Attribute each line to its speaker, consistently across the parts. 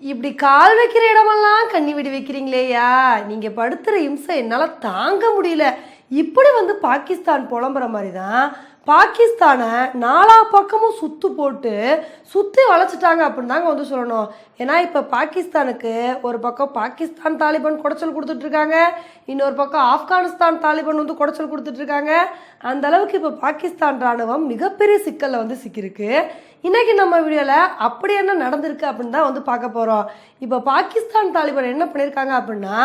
Speaker 1: இப்படி கால் வைக்கிற இடமெல்லாம் கண்ணி விடு வைக்கிறீங்களேயா? நீங்கள் படுத்துகிற இம்சை என்னால் தாங்க முடியல. இப்படி வந்து பாகிஸ்தான் புலம்புற மாதிரி தான் பாகிஸ்தானை நாலா பக்கமும் சுத்து போட்டு சுற்றி வளைச்சிட்டாங்க அப்படின்னு தாங்க வந்து சொல்லணும். ஏன்னா இப்போ பாகிஸ்தானுக்கு ஒரு பக்கம் பாகிஸ்தான் தாலிபான் குடைச்சல் கொடுத்துட்ருக்காங்க இன்னொரு பக்கம் ஆப்கானிஸ்தான் தாலிபான் வந்து குடைச்சல் கொடுத்துட்ருக்காங்க. அந்த அளவுக்கு இப்போ பாகிஸ்தான் ராணுவம் மிகப்பெரிய சிக்கலில் வந்து சிக்கியிருக்கு. இன்றைக்கி நம்ம வீடியோவில் அப்படி என்ன நடந்திருக்கு அப்படின்னு தான் வந்து பார்க்க போகிறோம் இப்போ பாகிஸ்தான் தாலிபான் என்ன பண்ணியிருக்காங்க அப்படின்னா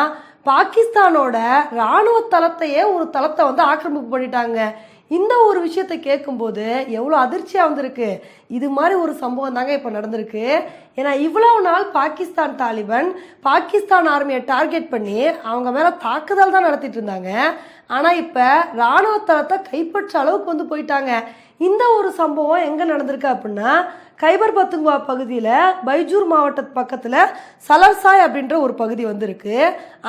Speaker 1: பாகிஸ்தானோட இராணுவ தளத்தையே ஒரு தளத்தை வந்து ஆக்கிரமிப்பு பண்ணிட்டாங்க. இந்த ஒரு விஷயத்தை கேட்கும்போது எவ்வளோ அதிர்ச்சியாக வந்திருக்கு. இது மாதிரி ஒரு சம்பவம் தாங்க இப்போ நடந்திருக்கு. ஏன்னா இவ்வளவு நாள் பாகிஸ்தான் தாலிபன் பாகிஸ்தான் ஆர்மியை டார்கெட் பண்ணி அவங்க மேலே தாக்குதல் தான் நடத்திட்டு இருந்தாங்க. ஆனால் இப்போ இராணுவ தளத்தை கைப்பற்ற அளவுக்கு வந்து போயிட்டாங்க. இந்த ஒரு சம்பவம் எங்கே நடந்திருக்கு அப்படின்னா கைபர் பத்துங்குவா பகுதியில் பைஜூர் மாவட்ட பக்கத்தில் சலர்சாய் அப்படின்ற ஒரு பகுதி வந்திருக்கு.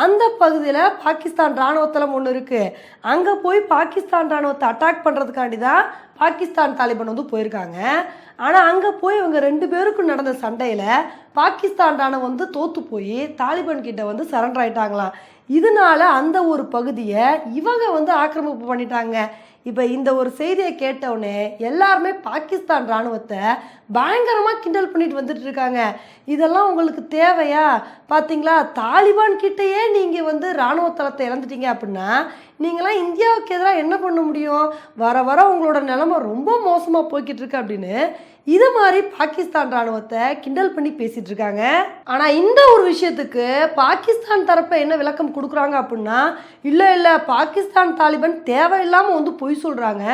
Speaker 1: அந்த பகுதியில் பாகிஸ்தான் இராணுவத்தலம் ஒன்று இருக்குது அங்கே போய் பாகிஸ்தான் இராணுவத்தை அட்டாக் பண்ணுறதுக்காண்டி தான் பாகிஸ்தான் தாலிபான் வந்து போயிருக்காங்க. ஆனால் அங்கே போய் இவங்க ரெண்டு பேருக்கும் நடந்த சண்டையில் பாகிஸ்தான் ராணுவம் வந்து தோற்று போய் தாலிபான் கிட்ட வந்து சரண்டர் ஆயிட்டாங்களாம். இதனால அந்த ஒரு பகுதியை இவங்க வந்து ஆக்கிரமிப்பு பண்ணிட்டாங்க. இப்போ இந்த ஒரு செய்தியை கேட்டவுடனே எல்லாருமே பாகிஸ்தான் இராணுவத்தை பயங்கரமாக கிண்டல் பண்ணிட்டு வந்துட்டு இருக்காங்க. இதெல்லாம் உங்களுக்கு தேவையா? பார்த்தீங்களா தாலிபான் கிட்டேயே நீங்கள் வந்து இராணுவ தளத்தை இழந்துட்டீங்க அப்படின்னா நீங்களாம் இந்தியாவுக்கு எதிராக என்ன பண்ண முடியும்? வர வர உங்களோட நிலமை ரொம்ப மோசமாக போய்கிட்டு இருக்கு அப்படின்னு இது மாதிரி பாகிஸ்தான் ராணுவத்தை கிண்டல் பண்ணி பேசிட்டு இருக்காங்க. ஆனால் இந்த ஒரு விஷயத்துக்கு பாகிஸ்தான் தரப்பை என்ன விளக்கம் கொடுக்குறாங்க அப்படின்னா இல்லை இல்லை பாகிஸ்தான் தாலிபான் தேவையில்லாமல் வந்து பொய் சொல்கிறாங்க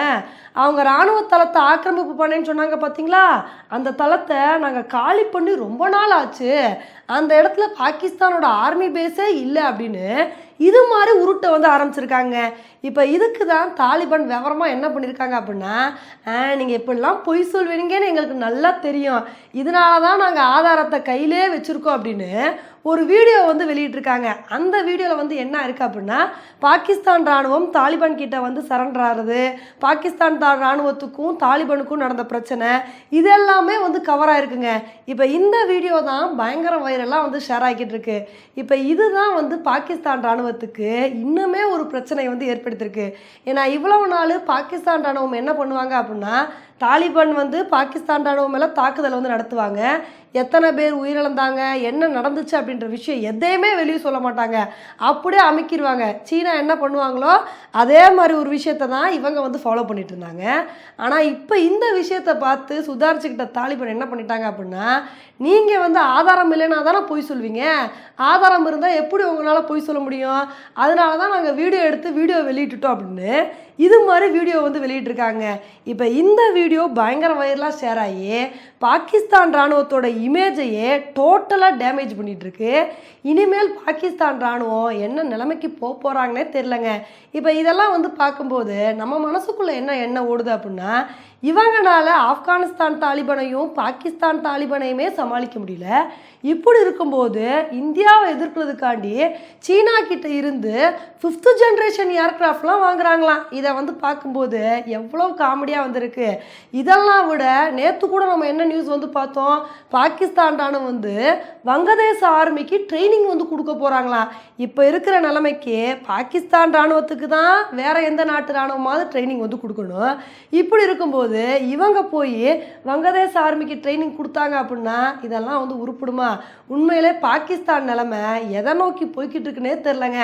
Speaker 1: அவங்க ராணுவ தளத்தை ஆக்கிரமிப்பு பண்ணேன்னு சொன்னாங்க பார்த்தீங்களா அந்த தளத்தை நாங்கள் காலி பண்ணி ரொம்ப நாள் ஆச்சு. அந்த இடத்துல பாகிஸ்தானோட ஆர்மி பேஸே இல்லை அப்படின்னு இது மாதிரி கூட்டம் வந்து ஆரம்பிச்சிருக்காங்க. இப்போ இதுக்கு தான் தாலிபான் விவரமாக என்ன பண்ணியிருக்காங்க அப்படின்னா நீங்கள் எப்படிலாம் பொய் சொல்வீங்கன்னு எங்களுக்கு நல்லா தெரியும். இதனால தான் நாங்கள் ஆதாரத்தை கையிலே வச்சுருக்கோம் அப்படின்னு ஒரு வீடியோ வந்து வெளியிட்டிருக்காங்க. அந்த வீடியோவில் வந்து என்ன இருக்குது அப்படின்னா பாகிஸ்தான் ராணுவம் தாலிபான் கிட்ட வந்து சரண்டர் ஆகிறது பாகிஸ்தான் தா ராணுவத்துக்கும் தாலிபானுக்கும் நடந்த பிரச்சனை இது எல்லாமே வந்து கவர் ஆயிருக்குங்க. இப்போ இந்த வீடியோ தான் பயங்கர வைரலாக வந்து ஷேர் ஆகிக்கிட்டு இருக்கு இப்போ இதுதான் வந்து பாகிஸ்தான் ராணுவத்துக்கு இன்னுமே ஒரு பிரச்சனை வந்து ஏற்படுத்தியிருக்கு ஏன்னா இவ்வளவு நாள் பாகிஸ்தான் ராணுவம் என்ன பண்ணுவாங்க அப்படின்னா தாலிபான் வந்து பாகிஸ்தான் ராணுவம் மேலே தாக்குதல் வந்து நடத்துவாங்க. எத்தனை பேர் உயிரிழந்தாங்க என்ன நடந்துச்சு அப்படின்ற விஷயம் எதையுமே வெளியே சொல்ல மாட்டாங்க. அப்படியே அமைக்கிடுவாங்க சீனா என்ன பண்ணுவாங்களோ அதே மாதிரி ஒரு விஷயத்த தான் இவங்க வந்து ஃபாலோ பண்ணிட்டு இருந்தாங்க. ஆனால் இப்போ இந்த விஷயத்தை பார்த்து சுதாரிச்சுக்கிட்ட தாலிபன் என்ன பண்ணிட்டாங்க அப்படின்னா நீங்கள் வந்து ஆதாரம் இல்லைன்னா தானே பொய் சொல்வீங்க. ஆதாரம் இருந்தால் எப்படி உங்களால் பொய் சொல்ல முடியும்? அதனால தான் நாங்கள் வீடியோ எடுத்து வீடியோ வெளியிட்டுட்டோம் அப்படின்னு இது மாதிரி வீடியோ வந்து வெளியிட்டிருக்காங்க. இப்போ இந்த வீடியோ பயங்கர வைரலாக ஷேர் ஆகி பாகிஸ்தான் இராணுவத்தோட இமேஜையே டோட்டலாக டேமேஜ் பண்ணிகிட்ருக்கு இனிமேல் பாகிஸ்தான் இராணுவம் என்ன நிலைமைக்கு போக போகிறாங்கன்னே தெரிலங்க இப்போ இதெல்லாம் வந்து பார்க்கும்போது நம்ம மனசுக்குள்ளே என்ன என்ன ஓடுது அப்படின்னா இவங்களால் ஆப்கானிஸ்தான் தாலிபனையும் பாகிஸ்தான் தாலிபனையுமே சமாளிக்க முடியல. இப்படி இருக்கும்போது இந்தியாவை எதிர்க்கிறதுக்காண்டி சீனா கிட்ட இருந்து ஃபிஃப்த்து ஜென்ரேஷன் ஏர்க்ராஃப்ட்லாம் வாங்குறாங்களாம். இதை வந்து பார்க்கும்போது எவ்வளோ காமெடியாக வந்திருக்கு. இதெல்லாம் விட நேற்று கூட நம்ம என்ன நியூஸ் வந்து பார்த்தோம்? பாகிஸ்தான் ராணுவம் வந்து வங்கதேச ஆர்மிக்கு ட்ரைனிங் வந்து கொடுக்க போகிறாங்களாம் இப்போ இருக்கிற நிலைமைக்கு பாகிஸ்தான் ராணுவத்துக்கு தான் வேற எந்த நாட்டு ராணுவமாவது ட்ரைனிங் வந்து கொடுக்கணும். இப்படி இருக்கும்போது இவங்க போய் வங்கதேச ஆர்மிக்கு ட்ரைனிங் கொடுத்தாங்க அப்படின்னா இதெல்லாம் வந்து உருப்பிடுமா? உண்மையிலே பாகிஸ்தான் நிலைமை எதை நோக்கி போய்கிட்டு இருக்குன்னே தெரிலங்க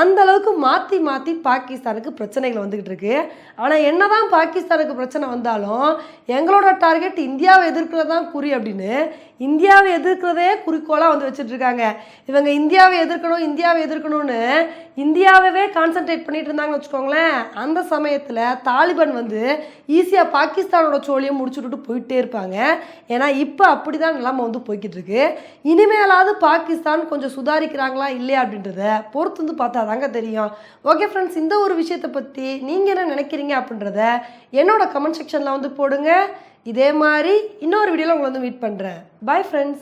Speaker 1: அந்த அளவுக்கு மாற்றி மாற்றி பாகிஸ்தானுக்கு பிரச்சனைகள் வந்துக்கிட்டு இருக்கு. ஆனால் என்னதான் பாகிஸ்தானுக்கு பிரச்சனை வந்தாலும் எங்களோட டார்கெட் இந்தியாவை எதிர்க்கிறது தான் குறி அப்படின்னு இந்தியாவை எதிர்க்கிறதே குறிக்கோளாக வந்து வச்சுட்டு இருக்காங்க. இவங்க இந்தியாவை எதிர்க்கணும் இந்தியாவை எதிர்க்கணும்னு இந்தியாவே கான்சென்ட்ரேட் பண்ணிட்டு இருந்தாங்கன்னு வச்சுக்கோங்களேன். அந்த சமயத்தில் தாலிபான் வந்து ஈஸியாக பாகிஸ்தானோட சோழியை முடிச்சுட்டு போயிட்டே இருப்பாங்க. ஏன்னா இப்போ அப்படி தான் நிலமை வந்து போய்கிட்டு இருக்கு இனிமேலாவது பாகிஸ்தான் கொஞ்சம் சுதாரிக்கிறாங்களா இல்லையா அப்படின்றத பொறுத்து வந்து பார்த்தா தாங்க தெரியும். ஓகே ஃப்ரெண்ட்ஸ் இந்த ஒரு விஷயத்தை பற்றி நீங்கள் என்ன நினைக்கிறீங்க அப்படின்றத என்னோட கமெண்ட் செக்ஷனில் வந்து போடுங்க. இதே மாதிரி இன்னொரு வீடியோவில் உங்களை வந்து மீட் பண்ணுறேன் பாய் ஃப்ரெண்ட்ஸ்